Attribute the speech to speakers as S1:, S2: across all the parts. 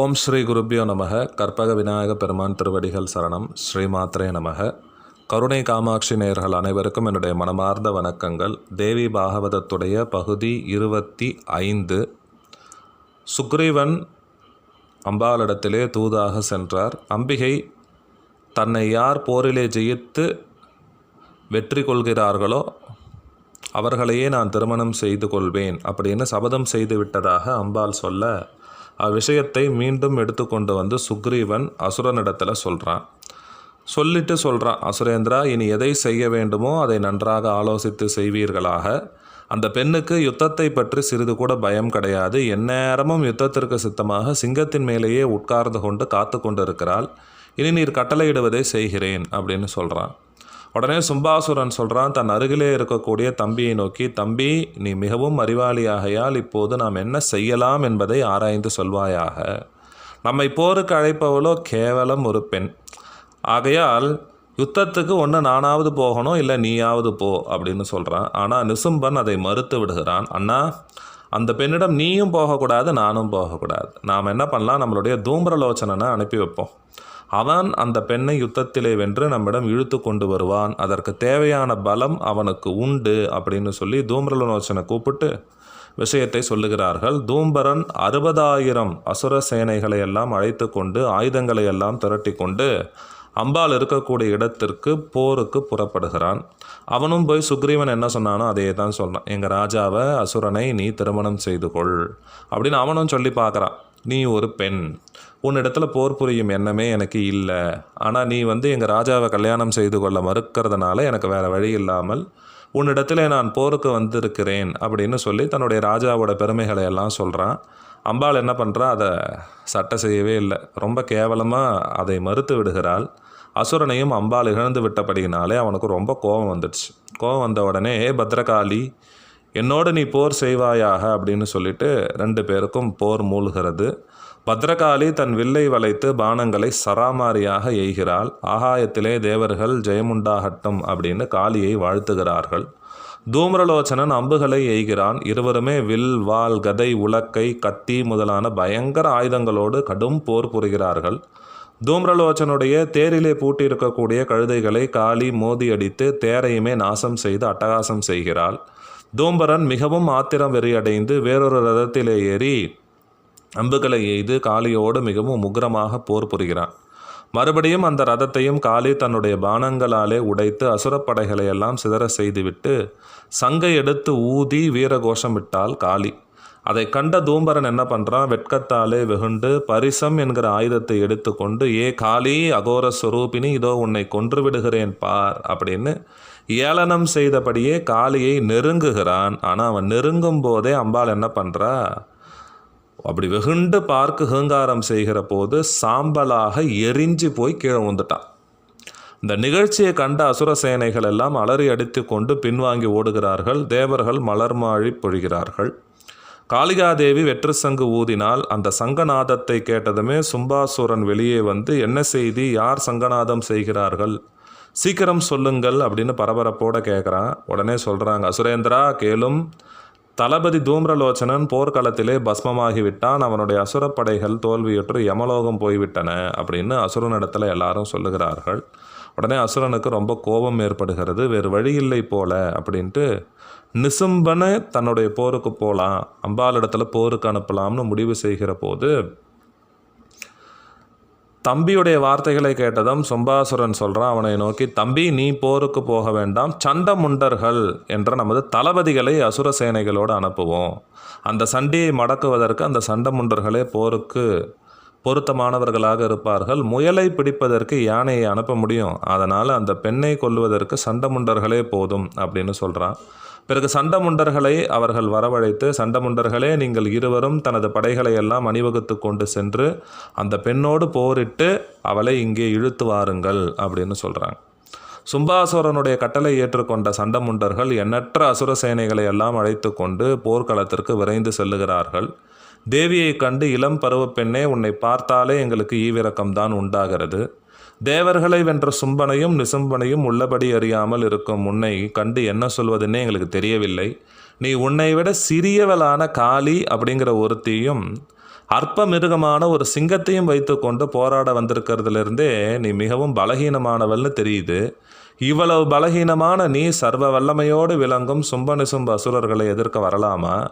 S1: ஓம் ஸ்ரீ குருப்பியோ நமக. கற்பக விநாயக பெருமான் திருவடிகள் சரணம். ஸ்ரீ மாத்ரே நமக. கருணை காமாட்சி நேயர்கள் அனைவருக்கும் என்னுடைய மனமார்ந்த வணக்கங்கள். தேவி பாகவதத்துடைய பகுதி இருபத்தி ஐந்து. சுக்ரீவன் அம்பாளிடத்திலே தூதாக சென்றார். அம்பிகை தன்னை யார் போரிலே ஜெயித்து வெற்றி கொள்கிறார்களோ அவர்களையே நான் திருமணம் செய்து கொள்வேன் அப்படின்னு சபதம் செய்து விட்டதாக அம்பாள் சொல்ல அவ்விஷயத்தை மீண்டும் எடுத்துக்கொண்டு வந்து சுக்ரீவன் அசுரனிடத்தில் சொல்கிறான் சொல்லிட்டு சொல்கிறான் அசுரேந்திரா இனி எதை செய்ய வேண்டுமோ அதை நன்றாக ஆலோசித்து செய்வீர்களாக. அந்த பெண்ணுக்கு யுத்தத்தை பற்றி சிறிது கூட பயம் கிடையாது. எந்நேரமும் யுத்தத்திற்கு சித்தமாக சிங்கத்தின் மேலேயே உட்கார்ந்து கொண்டு காத்து கொண்டு இருக்கிறாள் இனி நீர் கட்டளையிடுவதை செய்கிறேன் அப்படின்னு சொல்கிறான் உடனே சும்பாசுரன் சொல்கிறான் தன் அருகிலே இருக்கக்கூடிய தம்பியை நோக்கி தம்பி நீ மிகவும் அறிவாளியாகையால் இப்போது நாம் என்ன செய்யலாம் என்பதை ஆராய்ந்து சொல்வாயாக. நம்மை போருக்கு அழைப்பவளோ கேவலம் ஒரு பெண். ஆகையால் யுத்தத்துக்கு ஒன்று நானாவது போகணும் இல்லை நீயாவது போ அப்படின்னு சொல்கிறான் ஆனால் நிசும்பன் அதை மறுத்து விடுகிறான் அண்ணா அந்த பெண்ணிடம் நீயும் போகக்கூடாது நானும் போகக்கூடாது. நாம் என்ன பண்ணலாம்? நம்மளுடைய தூம்பரலோச்சனை அனுப்பி வைப்போம். அவன் அந்த பெண்ணை யுத்தத்திலே வென்று நம்மிடம் இழுத்து கொண்டு வருவான். அதற்கு தேவையான பலம் அவனுக்கு உண்டு அப்படின்னு சொல்லி தூம்பரலோச்சனை கூப்பிட்டு விஷயத்தை சொல்லுகிறார்கள். தூம்பரன் அறுபதாயிரம் அசுர சேனைகளை எல்லாம் அழைத்து கொண்டு ஆயுதங்களை எல்லாம் திரட்டி கொண்டு அம்பாள் இருக்கக்கூடிய இடத்திற்கு போருக்கு புறப்படுகிறான். அவனும் போய் சுக்ரீவன் என்ன சொன்னானோ அதையே தான் சொன்னான் எங்கள் ராஜாவை அசுரனை நீ திருமணம் செய்து கொள் அப்படின்னு அவனும் சொல்லி பார்க்குறான். நீ ஒரு பெண். உன்னிடத்தில் போர் புரியும் எண்ணமே எனக்கு இல்லை. ஆனால் நீ வந்து எங்கள் ராஜாவை கல்யாணம் செய்து கொள்ள மறுக்கிறதுனால எனக்கு வேறு வழி இல்லாமல் உன்னிடத்துல நான் போருக்கு வந்திருக்கிறேன் அப்படின்னு சொல்லி தன்னுடைய ராஜாவோட பெருமைகளை எல்லாம் சொல்கிறான் அம்பாள் என்ன பண்ணுறா அதை சட்டை செய்யவே இல்லை. ரொம்ப கேவலமாக அதை மறுத்து விடுகிறாள். அசுரனையும் அம்பாள் இழந்து விட்டபடியினாலே அவனுக்கு ரொம்ப கோபம் வந்துடுச்சு. கோபம் வந்த உடனே பத்ரகாளி என்னோடு நீ போர் செய்வாயாக அப்படின்னு சொல்லிட்டு ரெண்டு பேருக்கும் போர் மூழ்கிறது. பத்ரகாளி தன் வில்லை வளைத்து பானங்களை சராமாரியாக எய்கிறாள். ஆகாயத்திலே தேவர்கள் ஜெயமுண்டாகட்டும் அப்படின்னு காளியை வாழ்த்துகிறார்கள். தூம்ரலோச்சனன் அம்புகளை எய்கிறான். இருவருமே வில் வாள் கதை உலக்கை கத்தி முதலான பயங்கர ஆயுதங்களோடு கடும் போர் புரிகிறார்கள். தூம்ரலோச்சனுடைய தேரிலே பூட்டியிருக்கக்கூடிய கழுதைகளை காளி மோதி அடித்து தேரையுமே நாசம் செய்து அட்டகாசம் செய்கிறாள். தூம்பரன் மிகவும் ஆத்திரம் வெறியடைந்து வேறொரு ரதத்திலே ஏறி அம்புகளை எய்து காளியோடு மிகவும் உக்ரமாக போர் புரிகிறான். மறுபடியும் அந்த ரதத்தையும் காளி தன்னுடைய பானங்களாலே உடைத்து அசுரப்படைகளை எல்லாம் சிதற செய்துவிட்டு சங்கை எடுத்து ஊதி வீரகோஷமிட்டாள் காளி. அதை கண்ட தூம்பரன் என்ன பண்ணுறான் வெட்கத்தாலே வெகுண்டு பரிசம் என்கிற ஆயுதத்தை எடுத்துக்கொண்டு ஏ காளி அகோர ஸ்வரூபினி இதோ உன்னை கொன்று விடுகிறேன் பார் அப்படின்னு ஏளனம் செய்தபடியே காளியை நெருங்குகிறான். ஆனால் அவன் நெருங்கும் போதே அம்பாள் என்ன பண்ணுறா அப்படி வெகுண்டு பார்க்கு ஹூங்காரம் செய்கிற போது சாம்பலாக எரிஞ்சு போய் கீழே வந்துட்டான் இந்த நிகழ்ச்சியை கண்ட அசுர சேனைகள் எல்லாம் அலறி அடித்து கொண்டு பின்வாங்கி ஓடுகிறார்கள். தேவர்கள் மலர்மாழி பொழிகிறார்கள். காளிகாதேவி வெற்று சங்கு ஊதினால் அந்த சங்கநாதத்தை கேட்டதுமே சும்பாசுரன் வெளியே வந்து என்ன செய்தி? யார் சங்கநாதம் செய்கிறார்கள்? சீக்கிரம் சொல்லுங்கள் அப்படின்னு பரபரப்போட கேட்குறான் உடனே சொல்கிறாங்க அசுரேந்திரா கேளும். தளபதி தூம்ரலோச்சனன் போர்க்களத்திலே பஸ்மமாகிவிட்டான். அவனுடைய அசுரப்படைகள் தோல்வியுற்று யமலோகம் போய்விட்டன அப்படின்னு அசுரனிடத்தில் எல்லாரும் சொல்லுகிறார்கள். உடனே அசுரனுக்கு ரொம்ப கோபம் ஏற்படுகிறது. வேறு வழி இல்லை போல அப்படின்ட்டு நிசும்பனை தன்னுடைய போருக்கு போகலாம் அம்பாளிடத்தில் போருக்கு அனுப்பலாம்னு முடிவு செய்கிற போது தம்பியுடைய வார்த்தைகளை கேட்டதும் சும்பாசுரன் சொல்கிறான் அவனை நோக்கி தம்பி நீ போருக்கு போக வேண்டாம் சண்டமுண்டர்கள் என்ற நமது தளபதிகளை அசுர சேனைகளோடு அனுப்புவோம். அந்த சண்டையை மடக்குவதற்கு அந்த சண்டமுண்டர்களே போருக்கு பொருத்தமானவர்களாக இருப்பார்கள். முயலை பிடிப்பதற்கு யானையை அனுப்ப முடியும். அதனால் அந்த பெண்ணை கொல்லுவதற்கு சண்டமுண்டர்களே போதும் அப்படின்னு சொல்கிறான் பிறகு சண்டமுண்டர்களை அவர்கள் வரவழைத்து சண்டமுண்டர்களே நீங்கள் இருவரும் தனது படைகளை எல்லாம் அணிவகுத்து கொண்டு சென்று அந்த பெண்ணோடு போரிட்டு அவளை இங்கே இழுத்து வாருங்கள் அப்படின்னு சொல்கிறாங்க சும்பாசுரனுடைய கட்டளை ஏற்றுக்கொண்ட சண்டமுண்டர்கள் எண்ணற்ற அசுர சேனைகளை எல்லாம் அழைத்து கொண்டு போர்க்களத்திற்கு விரைந்து செல்லுகிறார்கள். தேவியை கண்டு இளம் பருவ பெண்ணே உன்னை பார்த்தாலே எங்களுக்கு ஈவிரக்கம்தான் உண்டாகிறது. தேவர்களை வென்ற சும்பனையும் நிசும்பனையும் உள்ளபடி அறியாமல் இருக்கும் உன்னை கண்டு என்ன சொல்வதுன்னே எங்களுக்கு தெரியவில்லை. நீ உன்னை விட சிறியவளான காளி அப்படிங்கிற ஒருத்தியும் அற்ப மிருகமான ஒரு சிங்கத்தையும் வைத்துக்கொண்டு போராட வந்திருக்கிறதுலேருந்தே நீ மிகவும் பலகீனமானவள்னு தெரியுது. இவ்வளவு பலகீனமான நீ சர்வ வல்லமையோடு விளங்கும் சும்பனிசும்ப அசுரர்களை எதிர்க்க வரலாமா?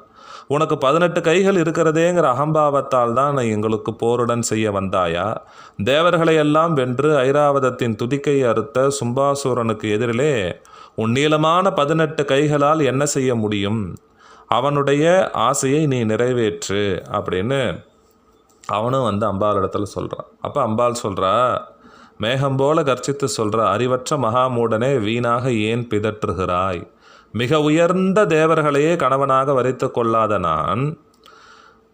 S1: உனக்கு பதினெட்டு கைகள் இருக்கிறதேங்கிற அகம்பாவத்தால் தான் எங்களுக்கு போருடன் செய்ய வந்தாயா? தேவர்களை எல்லாம் வென்று ஐராவதத்தின் துதிக்கை அறுத்த சும்பாசூரனுக்கு எதிரிலே உன் நீளமான பதினெட்டு கைகளால் என்ன செய்ய முடியும்? அவனுடைய ஆசையை நீ நிறைவேற்று அப்படின்னு அவனும் வந்து அம்பாள் இடத்துல சொல்கிறான் அப்போ அம்பாள் சொல்கிறா மேகம் போல கர்ச்சித்து சொல்கிற அறிவற்ற மகாமூடனே வீணாக ஏன் பிதற்றுகிறாய்? மிக உயர்ந்த தேவர்களையே கணவனாக வரித்து கொள்ளாத நான்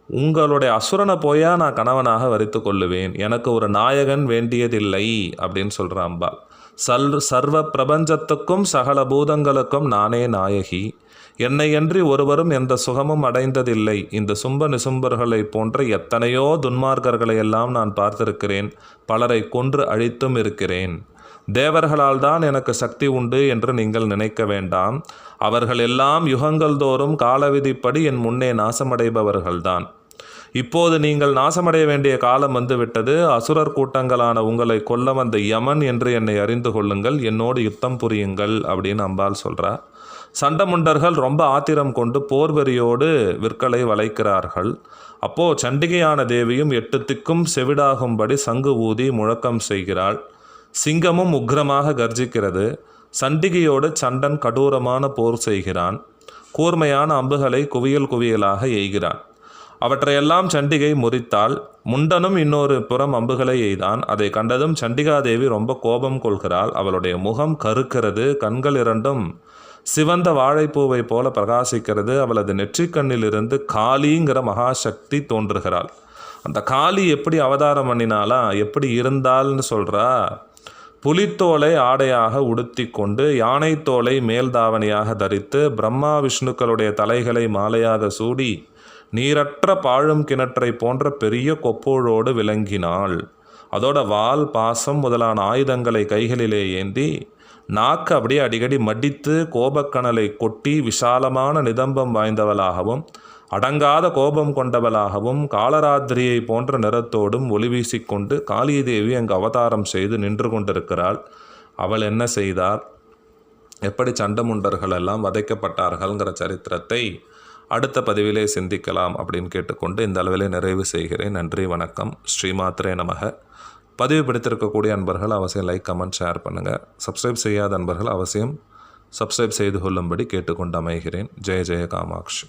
S1: உங்களுடைய அசுரனை போயா நான் கணவனாக வரித்து கொள்ளுவேன். எனக்கு ஒரு நாயகன் வேண்டியதில்லை அப்படின்னு சொல்கிற அம்பாள் சல் சர்வ பிரபஞ்சத்துக்கும் சகல பூதங்களுக்கும் நானே நாயகி. என்னையன்றி ஒருவரும் எந்த சுகமும் அடைந்ததில்லை. இந்த சும்ப நிசும்பர்களைப் போன்ற எத்தனையோ துன்மார்க்கர்களை எல்லாம் நான் பார்த்திருக்கிறேன். பலரை கொன்று அழித்தும் இருக்கிறேன். தேவர்களால் தான் எனக்கு சக்தி உண்டு என்று நீங்கள் நினைக்க வேண்டாம். அவர்கள் எல்லாம் யுகங்கள் தோறும் காலவிதிப்படி என் முன்னே நாசமடைபவர்கள்தான். இப்போது நீங்கள் நாசமடைய வேண்டிய காலம் வந்துவிட்டது. அசுரர் கூட்டங்களான உங்களை கொல்ல வந்த யமன் என்று என்னை அறிந்து கொள்ளுங்கள். என்னோடு யுத்தம் புரியுங்கள் அப்படின்னு அம்பாள் சொல்கிறா சண்டமுண்டர்கள் ரொம்ப ஆத்திரம் கொண்டு போர்வெறியோடு விற்களை வளைக்கிறார்கள். அப்போது சண்டிகையான தேவியும் எட்டு திக்கும் செவிடாகும்படி சங்கு ஊதி முழக்கம் செய்கிறாள். சிங்கமும் உக்ரமாக கர்ஜிக்கிறது. சண்டிகையோடு சண்டன் கடூரமான போர் செய்கிறான். கூர்மையான அம்புகளை குவியல் குவியலாக எய்கிறான். அவற்றையெல்லாம் சண்டிகை முறித்தாள் முண்டனும் இன்னொரு புறம் அம்புகளை எய்தான். அதை கண்டதும் சண்டிகாதேவி ரொம்ப கோபம் கொள்கிறாள். அவளுடைய முகம் கருக்கிறது கண்கள் இரண்டும் சிவந்த வாழைப்பூவை போல பிரகாசிக்கிறது. அவளது நெற்றிக்கண்ணிலிருந்து காளிங்கிற மகாசக்தி தோன்றுகிறாள். அந்த காளி எப்படி அவதாரம் பண்ணினாலா எப்படி இருந்தால்னு சொல்கிறா புலித்தோலை ஆடையாக உடுத்தி கொண்டு யானைத்தோலை மேல்தாவணியாக தரித்து பிரம்மா விஷ்ணுக்களுடைய தலைகளை மாலையாக சூடி நீரற்ற பாழும் கிணற்றை போன்ற பெரிய கொப்போழோடு விளங்கினாள். அதோட வால் பாசம் முதலான ஆயுதங்களை கைகளிலே ஏந்தி நாக்கு அப்படியே அடிக்கடி மடித்து கோபக்கணலை கொட்டி விசாலமான நிதம்பம் வாய்ந்தவளாகவும் அடங்காத கோபம் கொண்டவளாகவும் காலராத்திரியை போன்ற நிறத்தோடும் ஒளி வீசிக்கொண்டு காளியதேவி அங்கு அவதாரம் செய்து நின்று கொண்டிருக்கிறாள். அவள் என்ன செய்தார்? எப்படி சண்டமுண்டர்கள் எல்லாம் வதைக்கப்பட்டார்கள்ங்கிற சரித்திரத்தை அடுத்த பதிவிலே சிந்திக்கலாம் அப்படின்னு கேட்டுக்கொண்டு இந்த அளவிலே நிறைவு செய்கிறேன். நன்றி வணக்கம். ஸ்ரீமாத்ரே நமக. பதிவு பிடித்திருக்கக்கூடிய அன்பர்கள் அவசியம் லைக் கமெண்ட் ஷேர் பண்ணுங்கள் சப்ஸ்கிரைப் செய்யாத அன்பர்கள் அவசியம் சப்ஸ்கிரைப் செய்து கொள்ளும்படி கேட்டுக்கொண்டு அமைகிறேன். ஜெய ஜெய காமாட்சி.